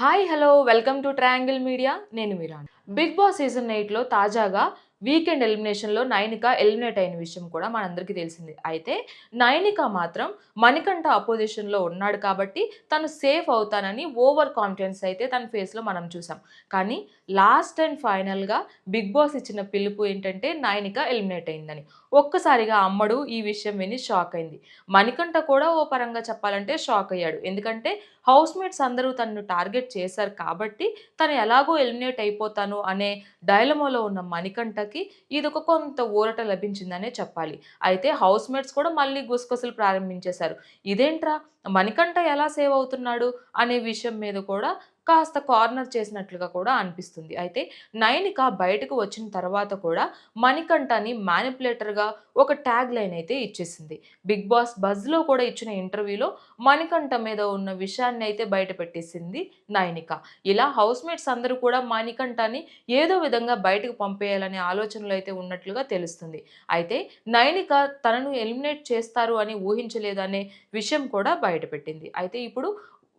Hi hello welcome to triangle media. నేను Meeran big boss season ఎయిట్లో తాజాగా వీకెండ్ ఎలిమినేషన్లో నైనిక ఎలిమినేట్ అయిన విషయం కూడా మనందరికీ తెలిసింది. అయితే నైనిక మాత్రం మణికంఠ అపోజిషన్లో ఉన్నాడు కాబట్టి తను సేఫ్ అవుతానని ఓవర్ కాన్ఫిడెన్స్ అయితే తన ఫేస్లో మనం చూసాం. కానీ లాస్ట్ అండ్ ఫైనల్గా బిగ్ బాస్ ఇచ్చిన పిలుపు ఏంటంటే నైనిక ఎలిమినేట్ అయిందని. ఒక్కసారిగా అమ్మడు ఈ విషయం విని షాక్ అయింది. మణికంఠ కూడా ఓ పరంగా చెప్పాలంటే షాక్ అయ్యాడు. ఎందుకంటే హౌస్ మేట్స్ అందరూ తనను టార్గెట్ చేశారు కాబట్టి తను ఎలాగో ఎలిమినేట్ అయిపోతాను అనే డైలమోలో ఉన్న మణికంఠ వాళ్ళకి ఇది ఒక కొంత ఊరట లభించిందనే చెప్పాలి. అయితే హౌస్ మేట్స్ కూడా మళ్ళీ గుసగుసలు ప్రారంభించేశారు. ఇదేంట్రా? మణికంఠ ఎలా సేవ్ అవుతున్నాడు అనే విషయం మీద కూడా కాస్త కార్నర్ చేసినట్లుగా కూడా అనిపిస్తుంది. అయితే నైనిక బయటకు వచ్చిన తర్వాత కూడా మణికంఠని మ్యానిపులేటర్గా ఒక ట్యాగ్ లైన్ అయితే ఇచ్చేసింది. బిగ్ బాస్ బజ్లో కూడా ఇచ్చిన ఇంటర్వ్యూలో మణికంఠ మీద ఉన్న విషయాన్ని అయితే బయట పెట్టేసింది నైనిక. ఇలా హౌస్ మేట్స్ అందరూ కూడా మణికంఠని ఏదో విధంగా బయటకు పంపేయాలనే ఆలోచనలు అయితే ఉన్నట్లుగా తెలుస్తుంది. అయితే నైనిక తనను ఎలిమినేట్ చేస్తారు అని ఊహించలేదనే విషయం కూడా బయటపెట్టింది అయితే ఇప్పుడు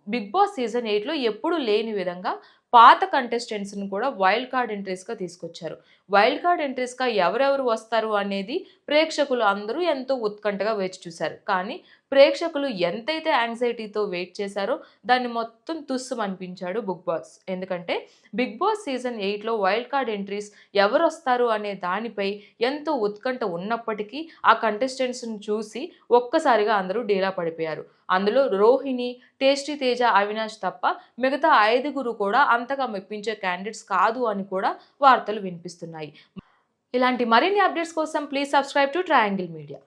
బిగ్ బాస్ సీజన్ ఎయిట్లో ఎప్పుడు లేని విధంగా పాత కంటెస్టెంట్స్ని కూడా వైల్డ్ కార్డ్ ఎంట్రీస్గా తీసుకొచ్చారు. వైల్డ్ కార్డ్ ఎంట్రీస్గా ఎవరెవరు వస్తారు అనేది ప్రేక్షకులు అందరూ ఎంతో ఉత్కంఠగా వేచి చూశారు. కానీ ప్రేక్షకులు ఎంతైతే యాంగ్జైటీతో వెయిట్ చేశారో దాన్ని మొత్తం తుస్సం అనిపించాడు బిగ్ బాస్ ఎందుకంటే బిగ్ బాస్ సీజన్ ఎయిట్లో వైల్డ్ కార్డ్ ఎంట్రీస్ ఎవరు వస్తారు అనే దానిపై ఎంతో ఉత్కంఠ ఉన్నప్పటికీ ఆ కంటెస్టెంట్స్ని చూసి ఒక్కసారిగా అందరూ డీలా పడిపోయారు. అందులో రోహిణి టేస్టీ తేజ అవినాష్ తప్ప మిగతా ఐదుగురు కూడా అంతగా మెప్పించే క్యాండిడేట్స్ కాదు అని కూడా వార్తలు వినిపిస్తున్నాయి. ఇలాంటి మరిన్ని అప్డేట్స్ కోసం please subscribe to triangle media